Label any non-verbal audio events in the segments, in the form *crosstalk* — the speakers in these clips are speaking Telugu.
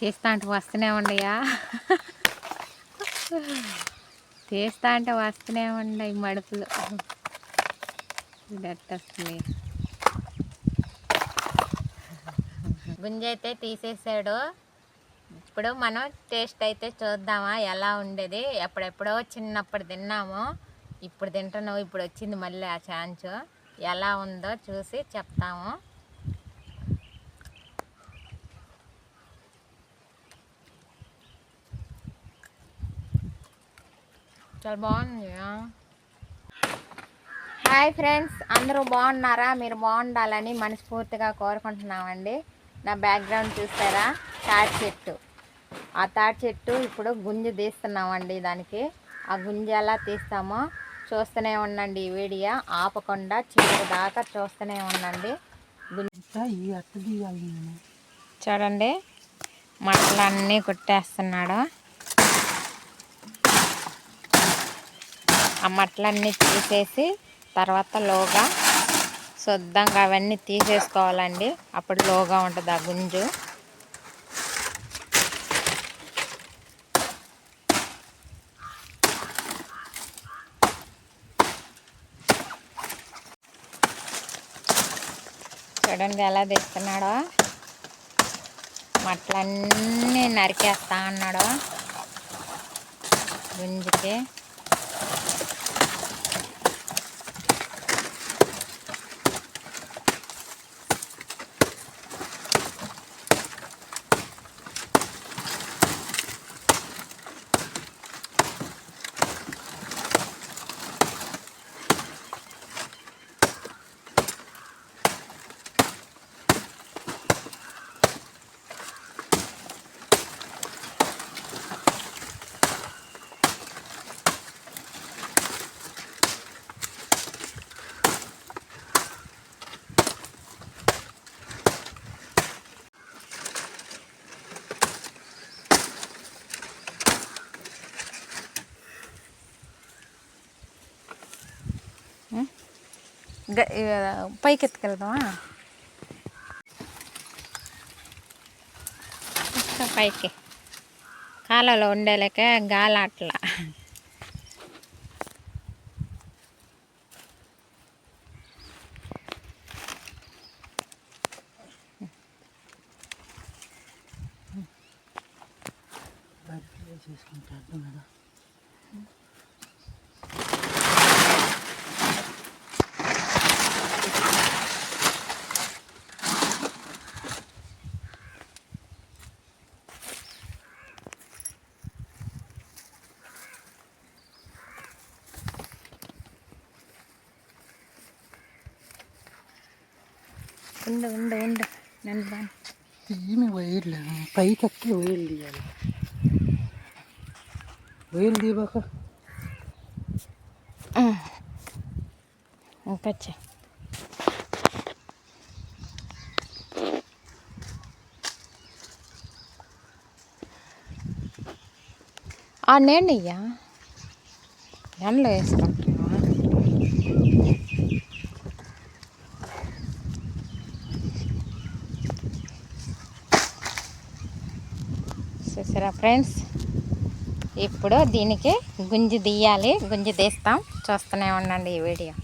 తీస్తా అంటే వస్తూనే ఉండయా తీస్తా అంటే వస్తూనే ఉండయి మడుపులు. వస్తుంది గుంజ అయితే తీసేసాడు. ఇప్పుడు మనం టేస్ట్ అయితే చూద్దామా? ఎలా ఉండేది? ఎప్పుడెప్పుడో చిన్నప్పుడు తిన్నాము. ఇప్పుడు తింటున్నావు ఇప్పుడు వచ్చింది మళ్ళీ ఆ ఛాన్స్. ఎలా ఉందో చూసి చెప్తాము. చాలా బాగుంది హాయ్ ఫ్రెండ్స్ అందరూ బాగున్నారా? మీరు బాగుండాలని మనస్ఫూర్తిగా కోరుకుంటున్నామండి. నా బ్యాక్గ్రౌండ్ చూసారా తాటి చెట్టు. ఆ తాటి చెట్టు ఇప్పుడు గుంజు తీస్తున్నామండి దానికి. ఆ గుంజు ఎలా తీస్తామో చూస్తూనే ఉండండి ఈ వీడియో. ఆపకుండా చివరి దాకా చూస్తూనే ఉండండి. గుంజు చూడండి మట్టలన్నీ కుట్టేస్తున్నాడు. ఆ మట్టలన్నీ తీసేసి తర్వాత లోగా శుద్ధంగా అవన్నీ తీసేసుకోవాలండి. అప్పుడు లోగా ఉంటుంది ఆ గుంజు. చూడండి ఎలా తెస్తున్నాడో. మట్లన్నీ నరికేస్తా అన్నాడు గుంజుకి. గ- ఇక పైకి ఎత్తుకెళ్దామా ఇంకా పైకి కాలలో ఉండేలేక గాలి అట్లా ఉండు ఉండు ఉండు నన్ను బాగా ఈమె వైర్లు పైకి ఎక్కి వైర్లు తీయాలి వైర్లు తీయబాక ఇంకొచ్చే ఆ నేను అయ్యా ఎండలో ఫ్రెండ్స్ ఇప్పుడు దీనికి గుంజి తీయాలి. గుంజి తీస్తాం. చూస్తూనే ఉండండి ఈ వీడియో?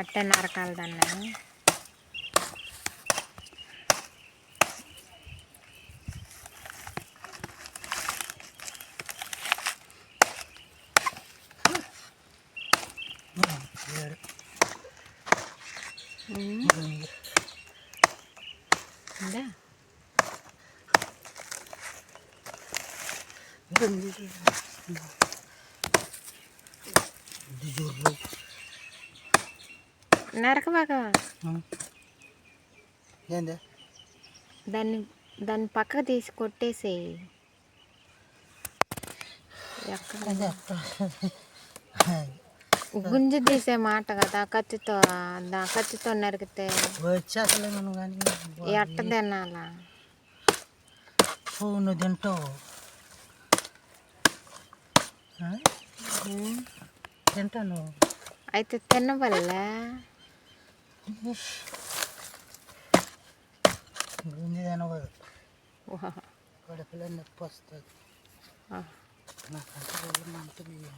అట్టే నరకాలి దాన్ని ఉందా నరకబాగా ఏంది? దాన్ని దాన్ని పక్కకు తీసి కొట్టేసేయి ఎక్కడ గుంజు తీసే మాట కదా కత్తితో దా కత్తితో నరికితే. ఎట్ట తినాలా? నువ్వు తింటావు. తింటాను. అయితే తినవల్లా గుంజి తినకూడదు. కడుపులో నొప్పి వస్తుంది. నాకంటే రోజు బియ్యం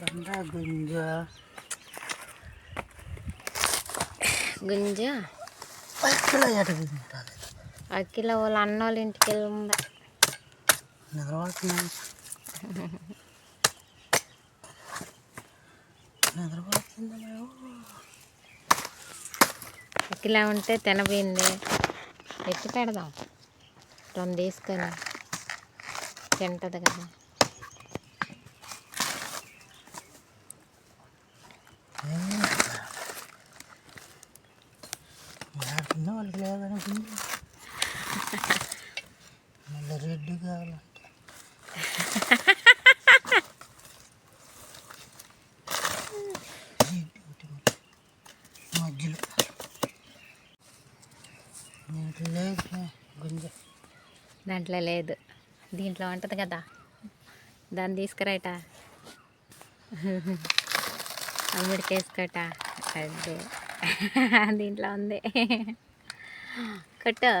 వస్తుందా గుంజ? గుంజ? అక్కడ ఎట తింటుంది అఖిల వాళ్ళ అన్న వాళ్ళ ఇంటికి వెళ్ళి ఉంది నిద్రపోతున్నాను. నిద్రపోతుందా మేము అఖిల ఉంటే తినపోయింది ఎత్తి పెడదాం. రెండు తీసుకొని తింటది కదా. వాళ్ళకి లేదనుకుంది. మళ్ళీ రెడ్ కావాలంటే. మధ్యలో దీంట్లో లేదు గుంజ. దాంట్లో లేదు. దీంట్లో ఉంటుంది కదా. దాన్ని తీసుకురాట అమ్ముడికి వేసుకోట అదే *laughs* దీంట్లో ఉంది. *laughs* కొట్టు.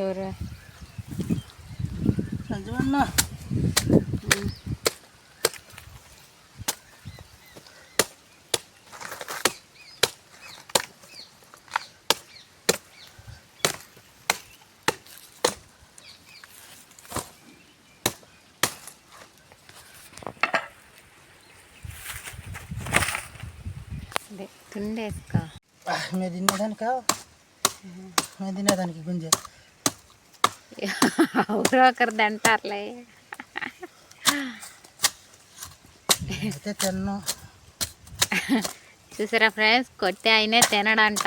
ఎవరు? అదే తుండేసుకో. మీరు తినేదానిక మేము తినేదానికి గుంజ. ఎవరో ఒకరు తింటారులే అయితే తిన్నాం. చూసారా ఫ్రెండ్స్? కొట్టి అయినే తినడంట.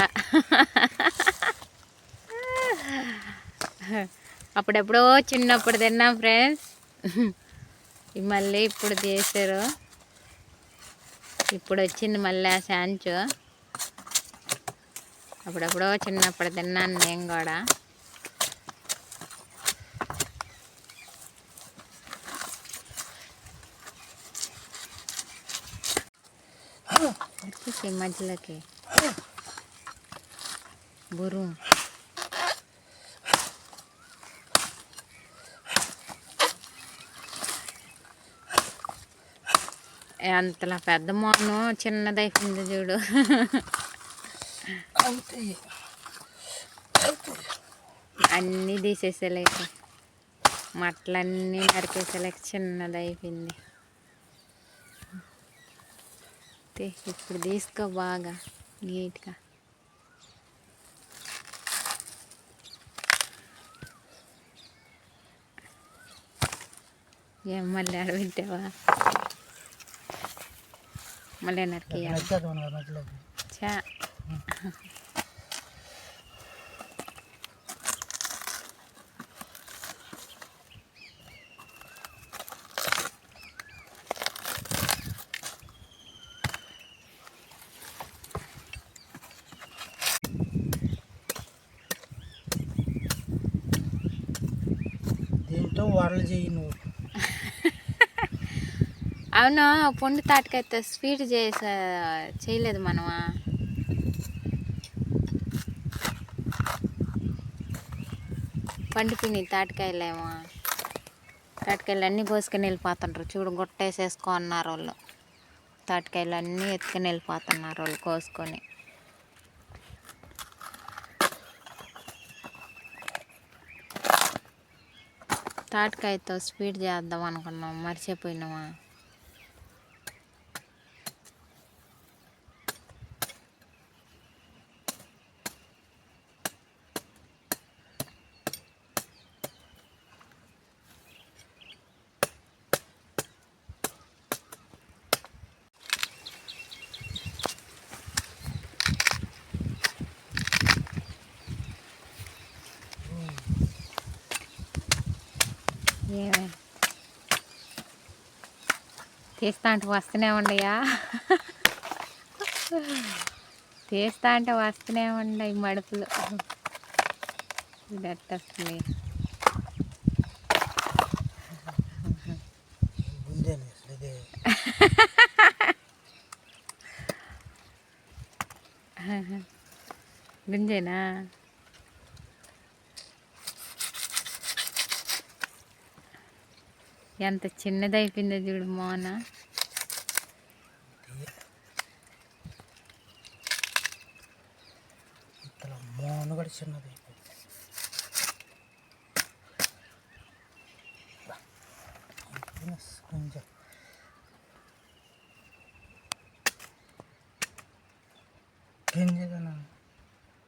అప్పుడెప్పుడో చిన్నప్పుడు తిన్నాం ఫ్రెండ్స్. మళ్ళీ ఇప్పుడు చేశారు. ఇప్పుడు వచ్చింది మళ్ళీ ఆ శాంచు. అప్పుడెప్పుడో చిన్నప్పుడు తిన్నాను నేను కూడా. వచ్చేసి మధ్యలోకి. బురు అంతలా పెద్ద మోను చిన్నదైపోయింది చూడు. అన్నీ తీసేసేలేక మట్టలన్నీ నరికేసేలేక చిన్నదైపోయింది తే, ఇప్పుడు తీసుకో బాగా నీట్గా. ఏం మళ్ళీ ఆడబెట్టావా మళ్ళీ నరికేయాలి. మధ్యలో చా దీంతో వడలు చేయి నువ్వు. అవును? పొండి తాటికైతే స్వీట్ చేసా చేయలేదు మనమా? పండిపోయినాయి తాటికాయలేమో. తాటికాయలు అన్నీ కోసుకొని వెళ్ళిపోతుంటారు చూడు గొట్టేసేసుకో అన్నారు వాళ్ళు. తాటికాయలు అన్నీ ఎత్తుకొని వెళ్ళిపోతున్నారు వాళ్ళు కోసుకొని. తాటికాయతో స్వీట్ చేద్దాం అనుకున్నాం మర్చిపోయినామా? తీస్తా అంటే వస్తూనే ఉండయా తీస్తా అంటే వస్తూనే ఉండయి మడుపులు. ఎట్టొస్తుంది గుంజాను అసలు ఇదే గుంజేనా ఎంత చిన్నదైపోయిందో చూడు మోన. మోన కూడా చిన్నది గుంజ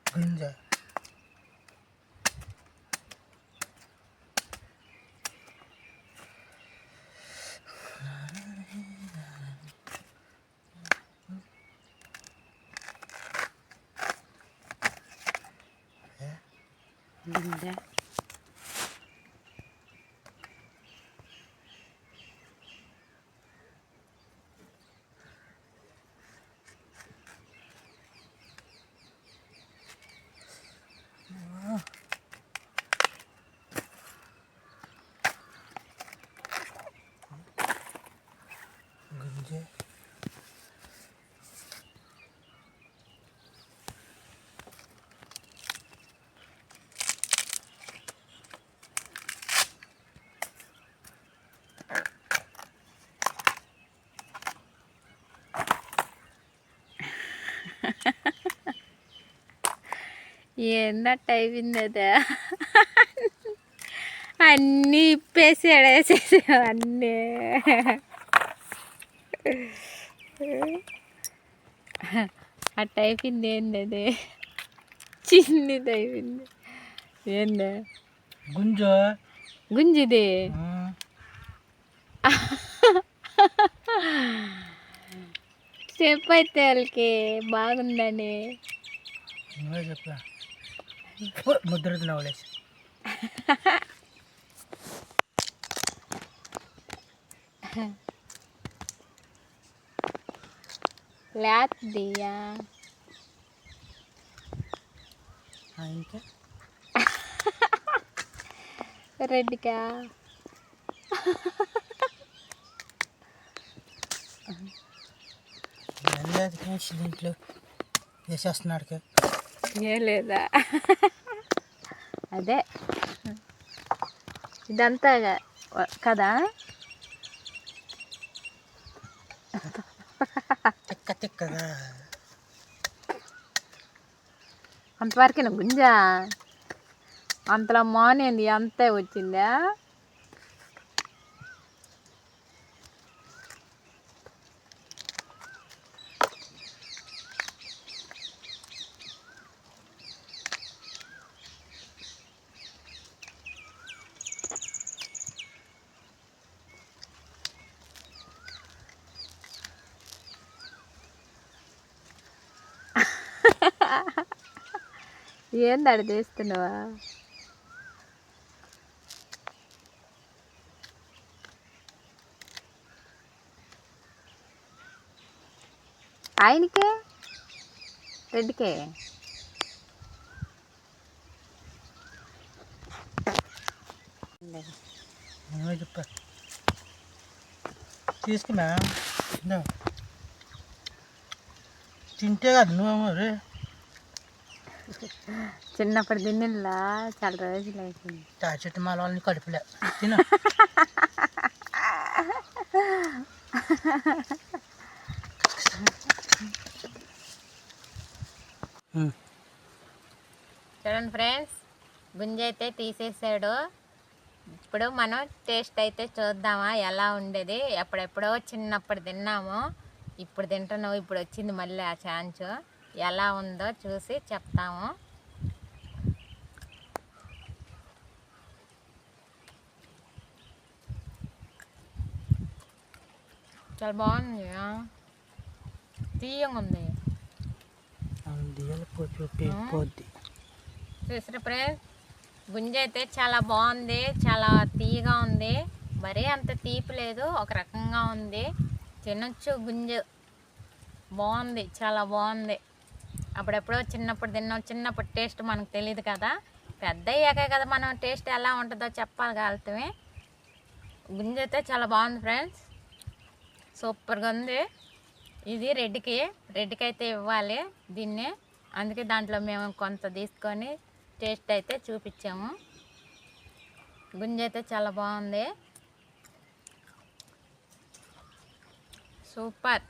గింజ. గుంజ గింజ గుంజ ఏందట్ట అయిపోయింది అదే అన్నీ ఇప్పేసి ఎడేసేసి అన్నీ. అట్ట అయిపోయింది ఏంది అది చిన్నది అయిపోయింది ఏంది? గుంజ. గుంజిది? చెప్పైతే వాళ్ళకి బాగుందని. నువ్వే చెప్పా. ముద్ర తినవలేసి లేతదియా ఇంకా ఫ్రెండ్స్ దీంట్లో వేసేస్తున్నాడు ఏ లేదా అదే ఇదంతా కదా తిక్క తిక్కగా అంతవరకు గుంజ అంతలో మార్నింగ్ అంతే వచ్చిందా ఏంది తీస్తున్నావా ఆయనకే? రెడ్డికే? తీసుకున్నా. తింటే కదా నువ్వు రే. చిన్నప్పుడు తిన్నిలా చాలా రోజులు అయిపోయింది. తాటి చెట్టు మాల వాళ్ళని కడుపులే. తిన. చూడండి ఫ్రెండ్స్ గుంజ అయితే తీసేసాడు. ఇప్పుడు మనం టేస్ట్ అయితే చూద్దామా ఎలా ఉండేది? ఎప్పుడెప్పుడో చిన్నప్పుడు తిన్నాము. ఇప్పుడు తింటున్నావు ఇప్పుడు వచ్చింది మళ్ళీ ఆ ఛాన్స్. ఎలా ఉందో చూసి చెప్తాము. చాలా బాగుంది. తీయంగా ఉంది. చూసిన ఫ్రెండ్స్ గుంజ అయితే చాలా బాగుంది చాలా తీయగా ఉంది. మరీ అంత తీపి లేదు ఒక రకంగా ఉంది. తినొచ్చు గుంజ. బాగుంది చాలా బాగుంది. అప్పుడెప్పుడో చిన్నప్పుడు తిన్నాం చిన్నప్పుడు టేస్ట్ మనకు తెలియదు కదా. పెద్ద అయ్యాకే కదా మనం టేస్ట్ ఎలా ఉంటుందో చెప్పగలుగుతామే గుంజ అయితే చాలా బాగుంది ఫ్రెండ్స్ సూపర్గా ఉంది. ఇది రెడ్కి రెడ్కి అయితే ఇవ్వాలి దీన్ని. అందుకే దాంట్లో మేము కొంత తీసుకొని టేస్ట్ అయితే చూపించాము. గుంజ అయితే చాలా బాగుంది. సూపర్